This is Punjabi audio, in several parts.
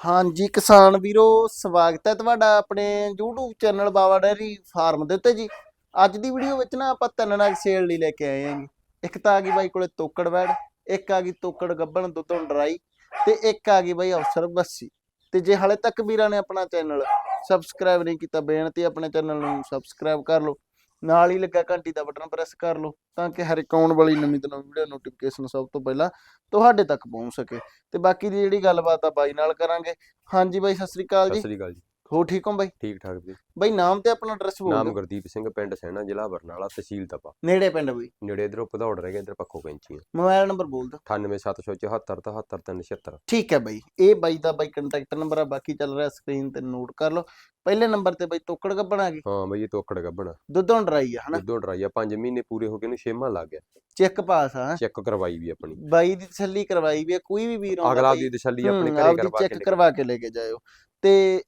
ਹਾਂਜੀ, ਕਿਸਾਨ ਵੀਰੋ, ਸਵਾਗਤ ਹੈ ਤੁਹਾਡਾ ਆਪਣੇ YouTube channel Bawa dairy farm ਦੇ ਉੱਤੇ ਜੀ। ਅੱਜ ਦੀ ਵੀਡੀਓ ਵਿੱਚ ਨਾ ਆਪਾਂ ਤਿੰਨ ਨਗ ਸੇਲ ਲਈ ਲੈ ਕੇ ਆਏ ਹਾਂ ਜੀ। ਇੱਕ ਤਾਂ ਆ ਗਈ ਬਾਈ ਕੋਲੇ ਤੋਕੜ ਵੈੜ, ਇੱਕ ਆ ਗਈ ਤੋਕੜ ਗੱਬਣ, ਦੁੱਧੋਂ ਡਰਾਈ, ਤੇ ਇੱਕ ਆ ਗਈ ਬਾਈ ਅਫਸਰ ਬੱਸੀ। ਤੇ ਜੇ ਹਾਲੇ ਤੱਕ ਵੀਰਾਂ ਨੇ ਆਪਣਾ ਚੈਨਲ ਸਬਸਕ੍ਰਾਈਬ ਨਹੀਂ ਕੀਤਾ, ਬੇਨਤੀ ਆਪਣੇ ਚੈਨਲ ਨੂੰ ਸਬਸਕ੍ਰਾਈਬ ਕਰ ਲਓ। ਨਾਲ ਹੀ ਲੱਗਾ ਘੰਟੀ ਦਾ ਬਟਨ ਪ੍ਰੈਸ ਕਰ ਲਓ ਤਾਂ ਕਿ ਹਰ ਇੱਕ ਆਉਣ ਵਾਲੀ ਨਵੀਂ ਤੋਂ ਨਵੀਂ ਵੀਡੀਓ ਨੋਟੀਫਿਕੇਸ਼ਨ ਸਭ ਤੋਂ ਪਹਿਲਾਂ ਤੁਹਾਡੇ ਤੱਕ ਪਹੁੰਚ ਸਕੇ। ਤੇ ਬਾਕੀ ਦੀ ਜਿਹੜੀ ਗੱਲਬਾਤ ਆ ਬਾਈ ਨਾਲ ਕਰਾਂਗੇ। ਹਾਂਜੀ ਬਾਈ ਸਤਿ ਸ੍ਰੀ ਅਕਾਲ ਸਤਿ ਜੀ ਸ੍ਰੀ ਅਕਾਲ ਜੀ। ਹੋ ਠੀਕ ਹੋ ਬਾਈ? ਠੀਕ ਠਾਕ ਜੀ। ਬਾਈ ਨਾਮ ਤੇ ਆਪਣਾ ਐਡਰੈਸ ਬੋਲ ਨਾਮ ਗੁਰਦੀਪ ਸਿੰਘ ਪਿੰਡ ਸੈਣਾ ਜ਼ਿਲ੍ਹਾ ਬਰਨਾਲਾ ਤਹਿਸੀਲ ਤਪਾ। ਨੇੜੇ ਪਿੰਡ ਬਾਈ? ਨੇੜੇ ਇਧਰੋਂ ਭਦੌੜ ਰਹਿ ਗਿਆ ਇਧਰ ਪੱਖੋ ਕੈਂਚੀਆਂ ਮੋਬਾਈਲ ਨੰਬਰ ਬੋਲ ਦਿਓ। 98774 77376 ਠੀਕ ਹੈ ਬਾਈ। ਇਹ ਬਾਈ ਦਾ ਬਾਈ ਕੰਟੈਕਟ ਨੰਬਰ ਆ ਬਾਕੀ ਚੱਲ ਰਿਹਾ ਸਕਰੀਨ ਤੇ ਨੋਟ ਕਰ ਲਓ। ਪਹਿਲੇ ਨੰਬਰ ਤੇ ਬਾਈ ਤੋਕੜ ਗੱਬਣ ਆ ਗਈ। ਹਾਂ ਬਈ ਇਹ ਤੋਕੜ ਗੱਬਣਾ ਦੁੱਧੋਂ ਡਰਾਈ ਆ ਹਨਾ? ਦੁੱਧੋਂ ਡਰਾਈਆ 5 ਮਹੀਨੇ ਪੂਰੇ ਹੋ ਗਏ ਨੂੰ ਛੇਵਾਂ ਲੱਗ ਗਿਆ ਚੈੱਕ ਪਾਸ ਆ। ਚੈੱਕ ਕਰਵਾਈ ਵੀ ਆਪਣੀ। ਬਾਈ ਦੀ ਤਸੱਲੀ ਕਰਵਾਈ ਵੀ ਆ ਕੋਈ ਵੀ ਵੀਰ ਆਉਂਦਾ ਅਗਲਾ ਦੀ ਤਸੱਲੀ ਆਪਣੇ ਘਰੇ ਚੈੱਕ ਕਰਵਾ ਕੇ ਲੈ ਕੇ ਜਾਇਓ। ਤੇ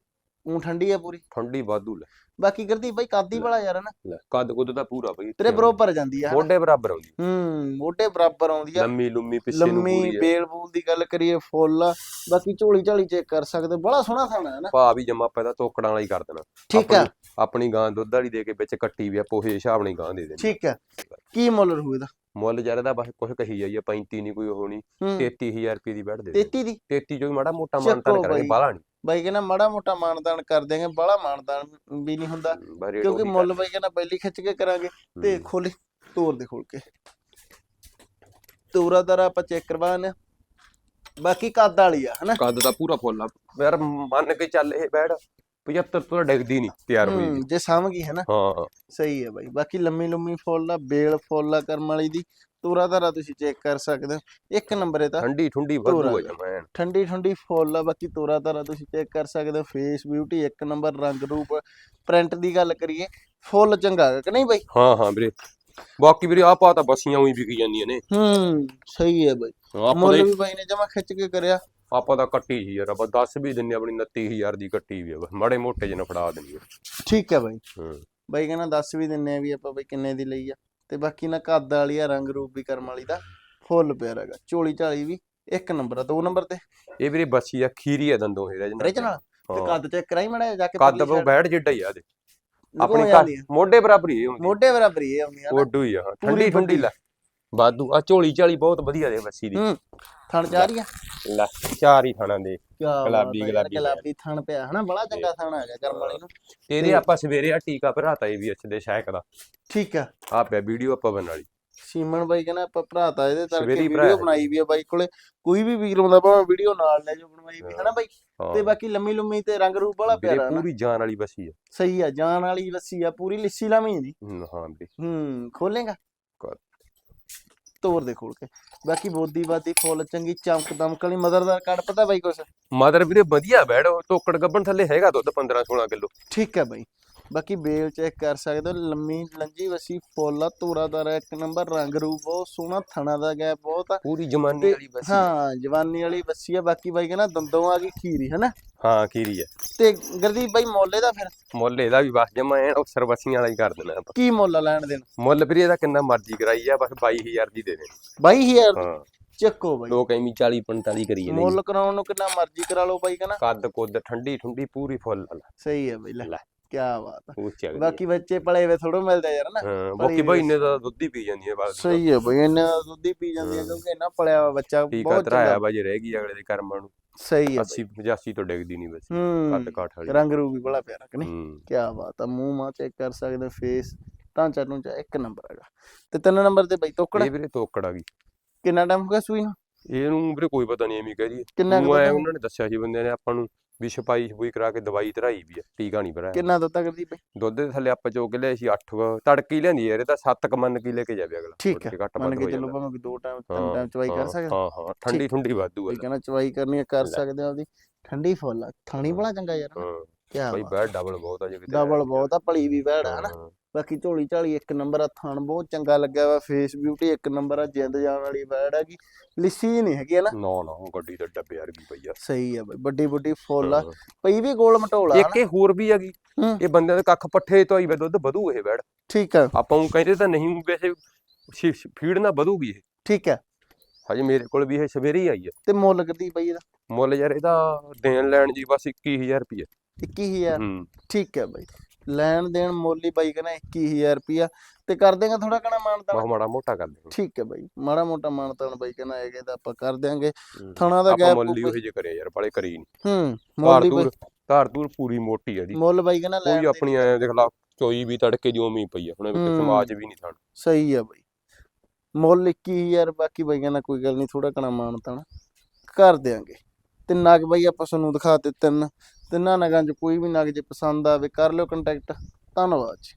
ਉਹ ਠੰਡੀ ਆ ਪੂਰੀ? ਠੰਡੀ ਵਾਧੂ ਲੈ। ਬਾਕੀ ਕਰਦੀ ਬਾਈ ਕਾਦੀ। ਵਾਲਾ ਯਾਰ ਹਨਾ ਲੈ ਕੱਦ ਕੁੱਦ ਪੂਰਾ ਬਈ ਤੇਰੇ ਬਰੋਬਰ ਜਾਂਦੀ ਆ। ਮੋਢੇ ਬਰਾਬਰ ਆਉਂਦੀ ਹੂੰ ਮੋਢੇ ਬਰਾਬਰ ਆਉਂਦੀ ਆ। ਲੰਮੀ ਲੁੰਮੀ ਪਿੱਛੇ ਨੂੰ ਲੰਮੀ ਬੇਲ ਬੂਲ ਦੀ ਗੱਲ ਕਰੀਏ ਫੁੱਲ। ਬਾਕੀ ਝੋਲੀ ਝਾਲੀ ਚੈੱਕ ਕਰ ਸਕਦੇ। ਬੜਾ ਸੋਹਣਾ ਥਾਣਾ ਹੈ ਨਾ। ਭਾ ਵੀ ਜਮਾ ਪੈਦਾ ਤੋਕੜਾਂ ਵਾਲਾ ਹੀ ਕਰ ਦੇਣਾ। ਠੀਕ ਆ। ਆਪਣੀ- ਗਾਂ ਦੁੱਧ ਵਾਲੀ ਦੇ ਕੇ ਵਿੱਚ ਕੱਟੀ ਵੀ ਆ ਪੋਹੇ ਹਿਸਾਬ ਨਾਲ ਗਾਂ ਦੇ ਦੇਣੀ ਠੀਕ ਆ। ਕੀ ਮੁੱਲ ਰਹੂ ਇਹਦਾ? ਮੁੱਲ ਜਰ ਦਾ ਬਸ ਕੁਝ ਕਹੀ ਜਾਈ ਆ 35 ਨਹੀਂ ਕੋਈ ਉਹ ਨਹੀਂ ਹੂੰ। 33000 ਰੁਪਏ ਦੀ ਬੈਠ ਦੇ ਦੇ। 33 ਦੀ? 33 ਜੋ ਮਾੜਾ ਮੋਟਾ ਮਾਨਤਾਨ ਕਰਾਂਗੇ। ਬਾਲਾ ਨਹੀਂ ਬਾਈ ਕਹਿੰਦਾ ਮਾੜਾ ਮੋਟਾ ਮਾਨਦਾਨ ਕਰ ਦੇਂਗੇ ਬੜਾ ਮਾਨਦਾਨ ਵੀ ਨਹੀਂ ਹੁੰਦਾ ਕਿਉਂਕਿ ਮੁੱਲ ਬਾਈ ਕਹਿੰਦਾ ਪਹਿਲੀ ਖਿੱਚ ਕੇ ਕਰਾਂਗੇ ਤੇ। ਖੋਲੇ ਤੋਰ ਦੇ ਖੋਲ ਕੇ। ਤੋਰਾ ਦਰ ਆਪਾਂ ਚੈੱਕ ਕਰਵਾਉਣੇ ਬਾਕੀ ਕੱਦ ਵਾਲੀ ਆ ਹਨਾ? ਕੱਦ ਦਾ ਪੂਰਾ ਫੁੱਲ ਆ। ਯਾਰ ਮੰਨ ਕੇ ਚੱਲ ਇਹ ਬੈੜ 75 ਤੋਂ ਡਿੱਗਦੀ ਨਹੀਂ ਤਿਆਰ ਹੋਈ ਹੂੰ। ਜੇ ਸਾਂਭ ਗਈ ਹੈ ਨਾ। ਹਾਂ। ਸਹੀ ਹੈ ਬਾਈ ਬਾਕੀ ਲੰਮੀ ਲੰਮੀ ਫੁੱਲ ਆ ਬੇਲ ਫੁੱਲ ਆ ਕਰਮ ਵਾਲੀ ਦੀ ਤੋਰਾ ਦਰਾ ਤੁਸੀਂ ਚੈੱਕ ਕਰ ਸਕਦੇ ਹੋ। ਇੱਕ ਨੰਬਰ ਇਹਦਾ ਠੰਡੀ ਠੁੰਡੀ ਧੂਰਾ। ਵਾਧੂ। ਜਮੈਨ ਠੰਡੀ ਠੰਡੀ ਫੁੱਲ ਆ ਬਾਕੀ ਤੋਰਾ ਤਾਰਾ ਤੁਸੀਂ ਚੈੱਕ ਕਰ ਸਕਦੇ ਹੋ ਫੇਸ ਬਿਊਟੀ ਇੱਕ ਨੰਬਰ ਰੰਗ ਰੂਪ ਪ੍ਰਿੰਟ ਦੀ ਗੱਲ ਕਰੀਏ ਫੁੱਲ ਚੰਗਾ ਹੈ ਕਿ ਨਹੀਂ ਬਾਈ? ਹਾਂ ਹਾਂ ਵੀਰੇ। ਬਾਕੀ ਵੀਰੇ ਆ ਪਾ ਤਾਂ ਬਸੀਆਂ ਉਹੀ ਵਿਕੀ ਜਾਂਦੀਆਂ ਨੇ। ਹੂੰ ਸਹੀ ਹੈ ਬਾਈ। ਆਪਾਂ ਮੁੱਲ ਤਾਂ ਵੀ ਬਾਈ ਨੇ ਜਮਾ ਖਿੱਚ ਕੇ ਕਰਿਆ। ਆਪਾਂ ਤਾਂ ਕੱਟੀ ਸੀ ਯਾਰ ਆਪਾਂ 10 ਵੀ ਦਿੰਨੇ ਆਪਣੀ 29000 ਦੀ ਕੱਟੀ ਵੀ ਆ ਬਸ ਮਾੜੇ ਮੋਟੇ ਜਿਹੇ ਨਾਲ ਫੜਾ ਦਿੰਦੀ ਆ। ਠੀਕ ਹੈ ਬਾਈ। ਹੂੰ। ਬਾਈ ਕਹਿੰਦਾ ਦੱਸ ਵੀ ਦਿੰਨੇ ਆ ਵੀ ਆਪਾਂ ਬਾਈ ਕਿੰਨੇ ਦੀ ਲਈ ਆ। ਤੇ ਬਾਕੀ ਨਾ ਕੱਦ ਵਾਲੀ ਆ ਰੰਗ ਰੂਪ ਵੀ ਕਰਮ ਵਾਲੀ ਦਾ ਫੁੱਲ ਪਿਆਰਾ ਹੈਗਾ ਝੋਲੀ ਝਾਲੀ ਵੀ ਇੱਕ ਨੰਬਰ ਆ ਦੋ ਨੰਬਰ ਤੇ। ਇਹ ਵੀਰੇ ਬਸੀ ਆ ਖੀਰੀ ਆ ਦੰਦੋਂ ਇਹ ਰਿਜ ਨਾਲ ਤੇ ਕੱਦ ਚੈੱਕ ਕਰਾਈ ਮੜਾ ਜਾ ਕੇ ਕੱਦ ਉਹ ਬੈੜ ਜਿੱਡਾ ਹੀ ਆ ਲੁਕੋ ਆਪਣੀ ਆ। ਮੋਢੇ ਬਰਾਬਰ ਹੀ ਇਹ ਹੁੰਦੀ ਮੋਢੇ ਬਰਾਬਰ ਹੀ ਇਹ ਆਉਂਦੀਆਂ ਨਾ। ਓਡੂ ਹੀ ਆ ਹਾਂ। ਠੰਡੀ ਠੰਡੀ। ਲੈ। ਵਾਧੂ। ਆ ਝੋਲੀ ਝਾਲੀ ਬਹੁਤ ਵਧੀਆ ਦੇ ਬੱਸੀ ਦੀ। ਹੂੰ ਥਣ ਜਾ ਰਹੀ ਆ? ਲੈ ਚਾਰ ਹੀ ਥਾਣਾ ਦੇ। ਗੁਲਾਬੀ- ਆ ਗੁਲਾਬੀ ਗੁਲਾਬੀ ਥਣ ਪਿਆ ਹਨਾ? ਬੜਾ ਚੰਗਾ ਥਣ ਹੈਗਾ ਕਰਮ ਵਾਲੀ ਨੂੰ। ਇਹਦੇ ਆਪਾਂ ਸਵੇਰੇ ਆ ਟੀਕਾ ਭਰਾਤਾ ਇਹ ਵੀ ਅੱਛੇ ਦੇ ਸ਼ਾਇਕ ਦਾ। ਠੀਕ ਆ। ਆ ਪਿਆ ਵੀਡੀਓ ਆਪਾਂ ਬਣ ਵਾਲੀ। ਸੀਮਨ ਬਾਈ ਕਹਿੰਦਾ ਆਪਾਂ ਭਰਾਤਾ ਇਹਦੇ ਤੜਕੇ ਵੀਡੀਓ ਬਣਾਈ ਵੀ ਆ ਬਾਈ ਕੋਲੇ। ਕੋਈ ਵੀ ਵੀਰ ਆਉਂਦਾ ਭਾਵੇਂ ਵੀਡੀਓ ਨਾਲ ਲੈ ਜਾਓ ਬਣਵਾਈ ਵੀ। ਹਨਾ ਬਾਈ? ਤੇ ਬਾਕੀ ਲੰਮੀ ਲੰਮੀ ਤੇ ਰੰਗ ਰੂਪ ਵਾਲਾ ਪਿਆਰਾ ਨਾ ਪੂਰੀ ਜਾਨ ਵਾਲੀ ਬੱਸੀ ਆ। ਸਹੀ ਆ ਜਾਨ ਵਾਲੀ ਲੱਸੀ ਆ ਪੂਰੀ ਲਿੱਸੀ ਲਾਵੀਂ ਦੀ ਹਾਂ ਵੀਰੇ ਹੂੰ ਖੋਲੇਗਾ। ਤੋਰ ਦੇ ਖੋਲ ਕੇ। ਬਾਕੀ ਬੋਦੀ ਬਾਦੀ ਫੁੱਲ ਚੰਗੀ ਚਮਕ ਦਮਕ ਵਾਲੀ ਮਦਰ ਦਾ ਕਾਰਡ ਪਤਾ ਬਾਈ ਕੁਛ? ਮਦਰ ਵੀਰੇ ਵਧੀਆ ਬੈੜ ਉਹ ਟੋਕੜ ਗੱਬਣ ਥੱਲੇ ਹੈਗਾ ਦੁੱਧ 15 16 ਕਿਲੋ। ਠੀਕ ਹੈ ਬਾਈ। ਬਾਕੀ ਬੇਲ ਚੈੱਕ ਕਰ ਸਕਦੇ ਹੋ ਲੰਮੀ ਲੰਜੀ ਵਸੀ ਫੁੱਲ ਆ ਤੋਰਾਦਾਰ ਇੱਕ ਨੰਬਰ ਰੰਗ ਰੂਪ ਬਹੁਤ ਸੋਹਣਾ ਥਣਾ ਦਾ ਗੈਪ ਬਹੁਤ ਆ। ਪੂਰੀ ਜਮਾਨੀ ਤੇ ਵਾਲੀ ਬੱਸੀ ਹਾਂ ਜਵਾਨੀ ਵਾਲੀ ਬੱਸੀ ਆ ਬਾਕੀ ਬਾਈ ਕਹਿੰਦਾ ਦੰਦੋਂ ਆ ਗਈ ਖੀਰੀ ਹਨਾ? ਹਾਂ ਕੀਰੀ ਆ। ਤੇ ਗਰਦੀਪ ਬਾਈ ਮੋਲੇ ਦਾ ਫਿਰ? ਮੁੱਲ ਇਹਦਾ ਵੀ ਬਸ ਜਮਾ ਐਨ ਅਫਸਰ ਬੱਸੀਆਂ ਵਾਲਾ ਹੀ ਕਰ ਦੇਣਾ ਆਪਾਂ। ਕੀ ਮੁੱਲ ਲੈਣ ਦੇਣ? ਮੁੱਲ ਵੀਰੇ ਇਹਦਾ ਕਿੰਨਾ ਮਰਜ਼ੀ ਕਰਾਈ ਆ ਬਸ 22000 ਦੀ ਦੇ ਦੇ? 22000 ਹਾਂ। ਚੱਕੋ ਬਾਈ। ਲੋਕ ਐਵੇਂ 40 45 ਕਰੀ ਜਾਂਦੇ ਮੁੱਲ ਕਰਾਉਣ ਨੂੰ ਕਿੰਨਾ ਮਰਜ਼ੀ ਕਰਾ ਲਓ ਬਾਈ ਕਹਿੰਦਾ। ਕੱਦ ਕੁੱਦ ਠੰਡੀ ਠੁੰਡੀ ਪੂਰੀ ਫੁੱਲ ਸਹੀ ਹੈ ਬਾਈ ਲੈ। ਕੀ ਬਾਤ ਚੱਲ ਬਾਕੀ ਬੱਚੇ ਪਲੇ ਵੇ ਥੋੜੋ ਮਿਲਦਾ ਯਾਰ ਨਾ। ਹਾਂ ਬਾਕੀ ਬਾਈ ਨੇ ਤਾਂ ਦੁੱਧ ਹੀ ਪੀ ਜਾਂਦੀ ਹੈ ਬਸ ਸਹੀ ਹੈ ਬਾਈ ਇਹਨਾਂ ਦਾ ਦੁੱਧ ਹੀ ਪੀ ਜਾਂਦੀ ਹੈ ਹਾਂ। ਕਿਉਂਕਿ ਇਹਨਾਂ ਪਲਿਆ ਹੋਇਆ ਬੱਚਾ ਬਹੁਤ ਚੰਗਾ। ਬਾਜੀ ਰਹਿ ਗਈ ਅਗਲੇ ਦੇ ਕਰਮਾਂ ਨੂੰ। ਸਹੀ ਹੈ 80 85 ਤੋਂ ਡਿੱਗਦੀ ਨਹੀਂ ਬਸ ਹੂੰ ਕੱਦ ਕਾਠ ਵਾਲੀ। ਰੰਗ ਰੂਪ ਵੀ ਬੜਾ ਪਿਆਰਾ ਕਿ ਨਹੀਂ? ਹੂੰ। ਕੀ ਬਾਤ ਆ ਮੂੰਹ ਮਾ ਚੈੱਕ ਕਰ ਸਕਦੇ ਫੇਸ ਢਾਂਚਾ ਨੂੰ ਇੱਕ ਨੰਬਰ ਹੈਗਾ। ਤੇ ਤਿੰਨ ਨੰਬਰ ਤੇ ਬਾਈ ਤੋਕੜਾ? ਇਹ ਵੀਰੇ ਤੋਕੜ ਗਈ ਕਿੰਨਾ ਟਾਈਮ ਹੋ ਗਿਆ ਸੂਈ ਨੂੰ? ਇਹਨੂੰ ਵੀਰੇ ਕੋਈ ਪਤਾ ਨਹੀਂ ਐਵੇਂ ਕਹਦੀ ਕਿੰਨਾ ਕੁ ਉਹ ਐ ਦੁੱਧ ਉਹਨਾਂ ਨੇ ਦੱਸਿਆ ਸੀ ਬੰਦਿਆਂ ਨੇ ਆਪਾਂ ਨੂੰ ਵੀ ਛਪਾਈ ਛਪੂਈ ਕਰਾ ਕੇ ਦਵਾਈ ਧਰਾਈ ਵੀ ਆ ਟੀਕਾ ਨਹੀਂ ਭਰਾਇਆ। ਕਿੰਨਾ ਦੁੱਧ ਕਰਦੀ ਬਾਈ ਦੁੱਧ ਦੇ ਥੱਲੇ ਆਪਾਂ ਚੋ ਕੇ ਲਿਆਏ ਸੀ 8 ਤੜਕੀ ਲਿਆਂਦੀ ਯਾਰ ਇਹ ਤਾਂ 7 ਕ ਮੰਨ ਕੀ ਲੈ ਕੇ ਜਾਵੇ ਅਗਲਾ। ਠੀਕ ਹੈ ਮੰਨ ਕੇ ਚੱਲੋ। ਭਾਵੇਂ ਦੋ ਟਾਈਮ ਤਿੰਨ ਟਾਈਮ ਚਵਾਈ ਕਰ ਸਕਦੇ ਹਾਂ। ਹਾਂ ਠੰਡੀ ਠੰਡੀ ਵਾਧੂ ਆ ਕਹਿੰਦਾ ਚਵਾਈ ਕਰਨੀ ਕਰ। ਸਕਦੇ ਆ ਆਪਦੀ ਠੰਡੀ ਫੁੱਲ ਆ ਥਾਣੀ ਬੜਾ ਚੰਗਾ ਯਾਰ। ਹਾਂ ਕੀ ਬਾਈ ਬੈਡ ਡਬਲ ਬਹੁਤ ਆ ਜੇ ਕਿਤੇ। ਡਬਲ ਬਹੁਤ ਆ ਭਲੀ ਵੀ ਵੈੜ ਆ ਹਨਾ ਬਾਕੀ ਝੋਲੀ ਝਾਲੀ ਇੱਕ ਨੰਬਰ ਆ ਥਣ ਬਹੁਤ ਚੰਗਾ ਲੱਗਿਆ ਵਾ ਫੇਸ ਬਿਊਟੀ ਇੱਕ ਨੰਬਰ ਆ ਜਿੰਦ ਜਾਣ ਵਾਲੀ ਵੈੜ ਹੈਗੀ ਲਿੱਸੀ ਨਹੀਂ ਹੈਗੀ ਹਨਾ ਨਾ। ਨਾ ਗੱਡੀ ਤੇ ਡੱਬੇ ਵਰਗੀ ਪਈ ਆ। ਸਹੀ ਆ ਬਾਈ ਵੱਡੀ ਵੱਡੀ ਫੁੱਲ ਆ। ਪਈ ਵੀ ਗੋਲ ਮਟੋਲਾ ਇੱਕ ਇਹ ਹੋਰ ਵੀ ਹੈਗੀ। ਇਹ ਬੰਦਿਆਂ ਦੇ ਕੱਖ ਪੱਠੇ ਤੋਂ ਹੀ ਵੇ ਦੁੱਧ ਵਧੂ ਇਹ ਬੈੜ ਠੀਕ ਆ। ਆਪਾਂ ਉਹ ਕਹਿੰਦੇ ਤਾਂ ਨਹੀਂ ਵੈਸੇ ਫੀਡ ਨਾ ਵਧੂਗੀ ਇਹ। ਠੀਕ ਆ। ਹਜੇ ਮੇਰੇ ਕੋਲ ਵੀ ਇਹ ਸਵੇਰੇ ਹੀ ਆਈ ਹੈ ਤੇ ਮੁੱਲ ਕਿੰਨੀ ਬਈ ਇਹਦਾ? ਮੁੱਲ ਯਾਰ ਇਹਦਾ ਦੇਣ ਲੈਣ ਜੀ ਬਸ 21000 ਰੁਪਏ 21000 ਹੂੰ। ਠੀਕ ਹੈ ਬਾਈ। ਲੈਣ ਦੇਣ ਮੁੱਲ ਬਾਈ ਕਹਿੰਦਾ 21000 ਰੁਪਿਆ ਤੇ ਕਰ ਦੇਗਾ ਥੋੜਾ ਕਣਾ ਮਾਨਤਾਨ ਬਹੁਤ ਮਾੜਾ ਮੋਟਾ ਕਰ ਦੇ ਠੀਕ ਹੈ ਬਾਈ। ਮਾੜਾ ਮੋਟਾ ਮਾਨਤਾਨ ਬਾਈ ਕਹਿੰਦਾ ਹੈਗੇ ਤਾਂ ਆਪਾਂ ਕਰ ਦਿਆਂਗੇ। ਥਣਾ ਦਾ ਗੈਪ ਮੁੱਲ ਉਹੀ ਜੇ ਕਰਿਆ ਯਾਰ ਬਾਲੇ ਕਰੀ ਨਹੀਂ ਹੂੰ ਧਾਰ ਮੁੱਲ ਬਾਈ ਧਾਰ ਤੂਰ ਪੂਰੀ ਮੋਟੀ ਆ ਦੀ ਮੁੱਲ ਬਾਈ ਕਹਿੰਦਾ ਲੈਣ ਕੋਈ ਆਪਣੀ ਐ ਦੇਖ ਲਾ ਚੋਈ ਵੀ ਤੜਕੇ ਜਿਉਂ ਵੀ ਪਈ ਆ। ਹੁਣ। ਸਮਾਜ ਵੀ ਨਹੀਂ ਥਾਣ। ਸਹੀ ਆ ਬਾਈ। ਮੁੱਲ 21000 ਬਾਕੀ ਬਾਈ ਕਹਿੰਦਾ ਕੋਈ ਗੱਲ ਨਹੀਂ ਥੋੜਾ ਕਣਾ ਮਾਨਤਾਨ ਕਰ ਦਿਆਂਗੇ। ਤੇ ਨਗ ਬਾਈ ਆਪਾਂ ਤੁਹਾਨੂੰ ਦਿਖਾ ਦਿੱਤੇ ਤਿੰਨ। ਤਿੰਨਾਂ ਨਗਾਂ 'ਚ ਕੋਈ ਵੀ ਨਗ ਜੇ ਪਸੰਦ ਆਵੇ ਕਰ ਲਿਓ ਕੰਟੈਕਟ ਧੰਨਵਾਦ ਜੀ।